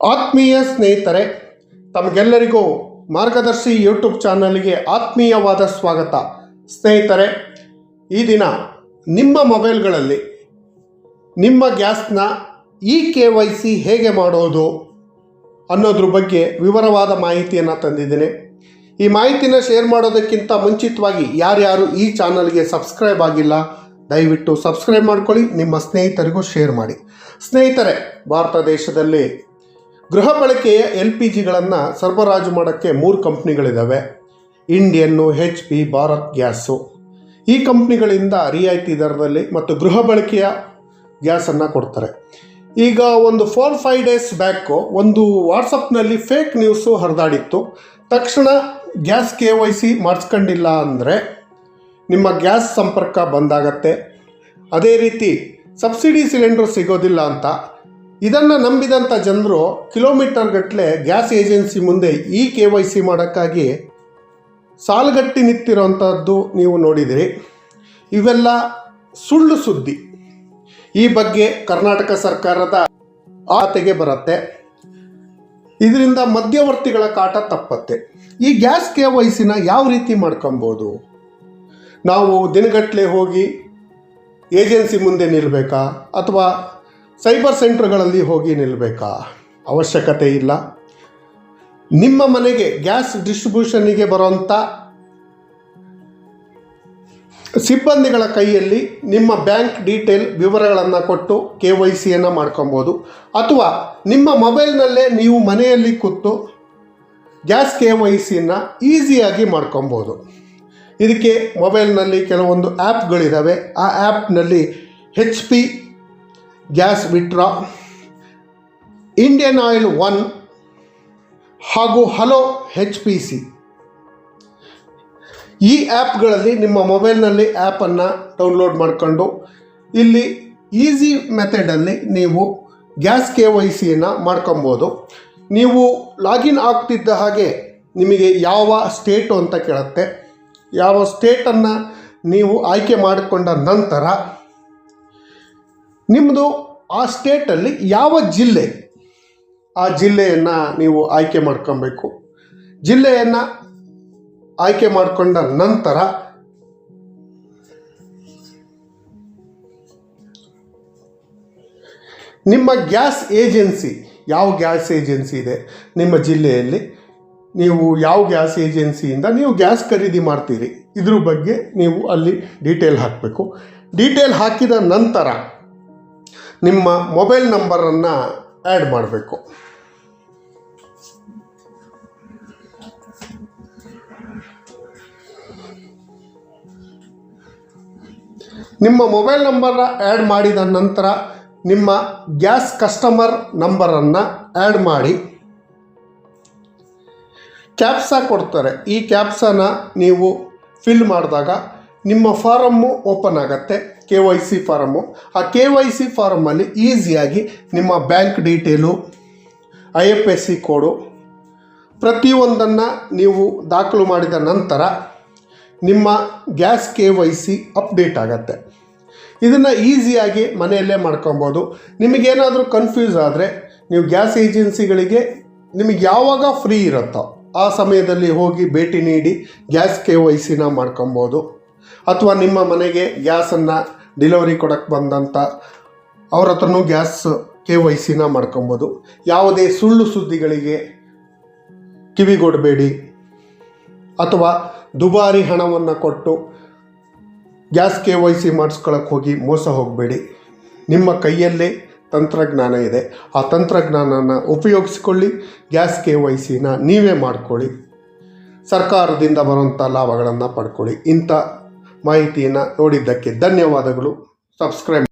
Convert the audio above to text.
ಆತ್ಮೀಯ ಸ್ನೇಹಿತರೆ, ತಮಗೆಲ್ಲರಿಗೂ ಮಾರ್ಗದರ್ಶಿ ಯೂಟ್ಯೂಬ್ ಚಾನಲ್ಗೆ ಆತ್ಮೀಯವಾದ ಸ್ವಾಗತ. ಸ್ನೇಹಿತರೆ, ಈ ದಿನ ನಿಮ್ಮ ಮೊಬೈಲ್ಗಳಲ್ಲಿ ನಿಮ್ಮ ಗ್ಯಾಸ್ನ ಇ ಕೆ ವೈ ಸಿ ಹೇಗೆ ಮಾಡೋದು ಅನ್ನೋದ್ರ ಬಗ್ಗೆ ವಿವರವಾದ ಮಾಹಿತಿಯನ್ನು ತಂದಿದ್ದೇನೆ. ಈ ಮಾಹಿತಿನ ಶೇರ್ ಮಾಡೋದಕ್ಕಿಂತ ಮುಂಚಿತವಾಗಿ ಯಾರ್ಯಾರು ಈ ಚಾನಲ್ಗೆ ಸಬ್ಸ್ಕ್ರೈಬ್ ಆಗಿಲ್ಲ, ದಯವಿಟ್ಟು ಸಬ್ಸ್ಕ್ರೈಬ್ ಮಾಡ್ಕೊಳ್ಳಿ, ನಿಮ್ಮ ಸ್ನೇಹಿತರಿಗೂ ಶೇರ್ ಮಾಡಿ. ಸ್ನೇಹಿತರೆ, ಭಾರತ ದೇಶದಲ್ಲಿ ಗೃಹ ಬಳಕೆಯ ಎಲ್ ಪಿ ಜಿಗಳನ್ನು ಸರಬರಾಜು ಮಾಡೋಕ್ಕೆ ಮೂರು ಕಂಪ್ನಿಗಳಿದ್ದಾವೆ Indian H P, Bharat gas. ಈ ಕಂಪ್ನಿಗಳಿಂದ ರಿಯಾಯಿತಿ ದರದಲ್ಲಿ ಮತ್ತು ಗೃಹ ಬಳಕೆಯ ಗ್ಯಾಸನ್ನು ಕೊಡ್ತಾರೆ. ಈಗ ಒಂದು ಫೋರ್ ಫೈವ್ ಡೇಸ್ ಬ್ಯಾಕು ಒಂದು ವಾಟ್ಸಪ್ನಲ್ಲಿ ಫೇಕ್ ನ್ಯೂಸು ಹರಿದಾಡಿತ್ತು. ತಕ್ಷಣ ಗ್ಯಾಸ್ ಕೆ ವೈ ಸಿ ಮಾಡಿಸ್ಕೊಂಡಿಲ್ಲ ಅಂದರೆ ನಿಮ್ಮ ಗ್ಯಾಸ್ ಸಂಪರ್ಕ ಬಂದಾಗತ್ತೆ. ಅದೇ ರೀತಿ ಸಬ್ಸಿಡಿ ಸಿಲಿಂಡರ್ ಸಿಗೋದಿಲ್ಲ ಅಂತ ಇದನ್ನು ನಂಬಿದಂಥ ಜನರು ಕಿಲೋಮೀಟರ್ ಗಟ್ಟಲೆ ಗ್ಯಾಸ್ ಏಜೆನ್ಸಿ ಮುಂದೆ ಈ ಕೆ ವೈ ಸಿ ಮಾಡೋಕ್ಕಾಗಿ ಸಾಲುಗಟ್ಟಿ ನಿಂತಿರೋವಂಥದ್ದು ನೀವು ನೋಡಿದಿರಿ. ಇವೆಲ್ಲ ಸುಳ್ಳು ಸುದ್ದಿ. ಈ ಬಗ್ಗೆ ಕರ್ನಾಟಕ ಸರ್ಕಾರದ ಆತೆಗೆ ಬರುತ್ತೆ. ಇದರಿಂದ ಮಧ್ಯವರ್ತಿಗಳ ಕಾಟ ತಪ್ಪತ್ತೆ. ಈ ಗ್ಯಾಸ್ ಕೆ ವೈ ಯಾವ ರೀತಿ ಮಾಡ್ಕೊಬೋದು? ನಾವು ದಿನಗಟ್ಟಲೆ ಹೋಗಿ ಏಜೆನ್ಸಿ ಮುಂದೆ ನಿಲ್ಲಬೇಕಾ ಅಥವಾ ಸೈಬರ್ ಸೆಂಟರ್ಗಳಲ್ಲಿ ಹೋಗಿ ನಿಲ್ಲಬೇಕಾ ಅವಶ್ಯಕತೆ ಇಲ್ಲ. ನಿಮ್ಮ ಮನೆಗೆ ಗ್ಯಾಸ್ ಡಿಸ್ಟ್ರಿಬ್ಯೂಷನ್ನಿಗೆ ಬರೋಂಥ ಸಿಬ್ಬಂದಿಗಳ ಕೈಯಲ್ಲಿ ನಿಮ್ಮ ಬ್ಯಾಂಕ್ ಡೀಟೇಲ್ ವಿವರಗಳನ್ನು ಕೊಟ್ಟು ಕೆ ವೈ ಸಿಯನ್ನು ಮಾಡ್ಕೊಬೋದು. ಅಥವಾ ನಿಮ್ಮ ಮೊಬೈಲ್ನಲ್ಲೇ ನೀವು ಮನೆಯಲ್ಲಿ ಕೂತು ಗ್ಯಾಸ್ ಕೆ ವೈ ಸಿಯನ್ನು ಈಸಿಯಾಗಿ ಮಾಡ್ಕೊಬೋದು. ಇದಕ್ಕೆ ಮೊಬೈಲ್ನಲ್ಲಿ ಕೆಲವೊಂದು ಆ್ಯಪ್ಗಳಿದ್ದಾವೆ ಆ ಆ್ಯಪ್ನಲ್ಲಿ ಹೆಚ್ ಪಿ ಗ್ಯಾಸ್ ವಿಟ್ರಾ ಇಂಡಿಯನ್ ಆಯಿಲ್ ಒನ್ ಹಾಗೂ ಹಲೋ ಹೆಚ್ ಪಿ ಸಿ ಈ ಆ್ಯಪ್ಗಳಲ್ಲಿ ನಿಮ್ಮ ಮೊಬೈಲ್ನಲ್ಲಿ ಆ್ಯಪನ್ನು ಡೌನ್ಲೋಡ್ ಮಾಡಿಕೊಂಡು, ಇಲ್ಲಿ ಈಸಿ ಮೆಥಡಲ್ಲಿ ನೀವು ಗ್ಯಾಸ್ ಕೆ ವೈ ಸಿಯನ್ನು ಮಾಡ್ಕೊಬೋದು. ನೀವು ಲಾಗಿನ್ ಆಗ್ತಿದ್ದ ಹಾಗೆ ನಿಮಗೆ ಯಾವ ಸ್ಟೇಟು ಅಂತ ಕೇಳುತ್ತೆ. ಯಾವ ಸ್ಟೇಟನ್ನು ನೀವು ಆಯ್ಕೆ ಮಾಡಿಕೊಂಡ ನಂತರ ನಿಮ್ಮದು ಆ ಸ್ಟೇಟಲ್ಲಿ ಯಾವ ಜಿಲ್ಲೆ? ಆ ಜಿಲ್ಲೆಯನ್ನು ನೀವು ಆಯ್ಕೆ ಮಾಡ್ಕೊಬೇಕು. ಜಿಲ್ಲೆಯನ್ನು ಆಯ್ಕೆ ಮಾಡಿಕೊಂಡ ನಂತರ ನಿಮ್ಮ ಗ್ಯಾಸ್ ಏಜೆನ್ಸಿ, ಯಾವ ಗ್ಯಾಸ್ ಏಜೆನ್ಸಿ ಇದೆ? ನಿಮ್ಮ ಜಿಲ್ಲೆಯಲ್ಲಿ ನೀವು ಯಾವ ಗ್ಯಾಸ್ ಏಜೆನ್ಸಿಯಿಂದ ನೀವು ಗ್ಯಾಸ್ ಖರೀದಿ ಮಾಡ್ತೀರಿ? ಇದ್ರ ಬಗ್ಗೆ ನೀವು ಅಲ್ಲಿ ಡೀಟೇಲ್ ಹಾಕಬೇಕು. ಡೀಟೇಲ್ ಹಾಕಿದ ನಂತರ ನಿಮ್ಮ ಮೊಬೈಲ್ ನಂಬರನ್ನು ಆ್ಯಡ್ ಮಾಡಬೇಕು. ನಿಮ್ಮ ಮೊಬೈಲ್ ನಂಬರ್ನ ಆ್ಯಡ್ ಮಾಡಿದ ನಂತರ ನಿಮ್ಮ ಗ್ಯಾಸ್ ಕಸ್ಟಮರ್ ನಂಬರನ್ನು ಆ್ಯಡ್ ಮಾಡಿ. ಕ್ಯಾಪ್ಸ ಕೊಡ್ತಾರೆ. ಈ ಕ್ಯಾಪ್ಸಾನ ನೀವು ಫಿಲ್ ಮಾಡಿದಾಗ ನಿಮ್ಮ ಫಾರಮ್ಮು ಓಪನ್ ಆಗುತ್ತೆ. ಕೆ ವೈ ಸಿ ಫಾರಮ್ಮು ಆ ಕೆ ವೈ ಸಿ ಫಾರಮ್ಮಲ್ಲಿ ಈಸಿಯಾಗಿ ನಿಮ್ಮ bank detail, I F S C code, ಪ್ರತಿಯೊಂದನ್ನು ನೀವು ದಾಖಲು ಮಾಡಿದ ನಂತರ ನಿಮ್ಮ gas K Y C update ಆಗುತ್ತೆ. ಇದನ್ನು ಈಸಿಯಾಗಿ ಮನೆಯಲ್ಲೇ ಮಾಡ್ಕೊಬೋದು. ನಿಮಗೇನಾದರೂ ಕನ್ಫ್ಯೂಸ್ ಆದರೆ ನೀವು ಗ್ಯಾಸ್ ಏಜೆನ್ಸಿಗಳಿಗೆ ನಿಮಗೆ ಯಾವಾಗ ಫ್ರೀ ಇರುತ್ತೋ ಆ ಸಮಯದಲ್ಲಿ ಹೋಗಿ ಭೇಟಿ ನೀಡಿ ಗ್ಯಾಸ್ ಕೆ ವೈ ಸಿನ ಮಾಡ್ಕೊಬೋದು. ಅಥವಾ ನಿಮ್ಮ ಮನೆಗೆ ಗ್ಯಾಸನ್ನು ಡಿಲಿವರಿ ಕೊಡೋಕ್ಕೆ ಬಂದಂಥ ಅವ್ರ ಹತ್ರನೂ ಗ್ಯಾಸ್ ಕೆ ವೈ ಸಿನ ಮಾಡ್ಕೊಬೋದು. ಯಾವುದೇ ಸುಳ್ಳು ಸುದ್ದಿಗಳಿಗೆ ಕಿವಿಗೊಡಬೇಡಿ. ಅಥವಾ ದುಬಾರಿ ಹಣವನ್ನು ಕೊಟ್ಟು ಗ್ಯಾಸ್ ಕೆ ವೈ ಸಿ ಮಾಡಿಸ್ಕೊಳಕ್ಕೆ ಹೋಗಿ ಮೋಸ ಹೋಗಬೇಡಿ. ನಿಮ್ಮ ಕೈಯಲ್ಲೇ ತಂತ್ರಜ್ಞಾನ ಇದೆ. ಆ ತಂತ್ರಜ್ಞಾನನ ಉಪಯೋಗಿಸ್ಕೊಳ್ಳಿ ಗ್ಯಾಸ್ ಕೆ ವೈ ಸಿನ ನೀವೇ ಮಾಡ್ಕೊಳ್ಳಿ. ಸರ್ಕಾರದಿಂದ ಬರುವಂಥ ಲಾಭಗಳನ್ನು ಪಡ್ಕೊಳ್ಳಿ. ಇಂಥ ಮಾಹಿತಿಯನ್ನು ನೋಡಿದ್ದಕ್ಕೆ ಧನ್ಯವಾದಗಳು. ಸಬ್ಸ್ಕ್ರೈಬ್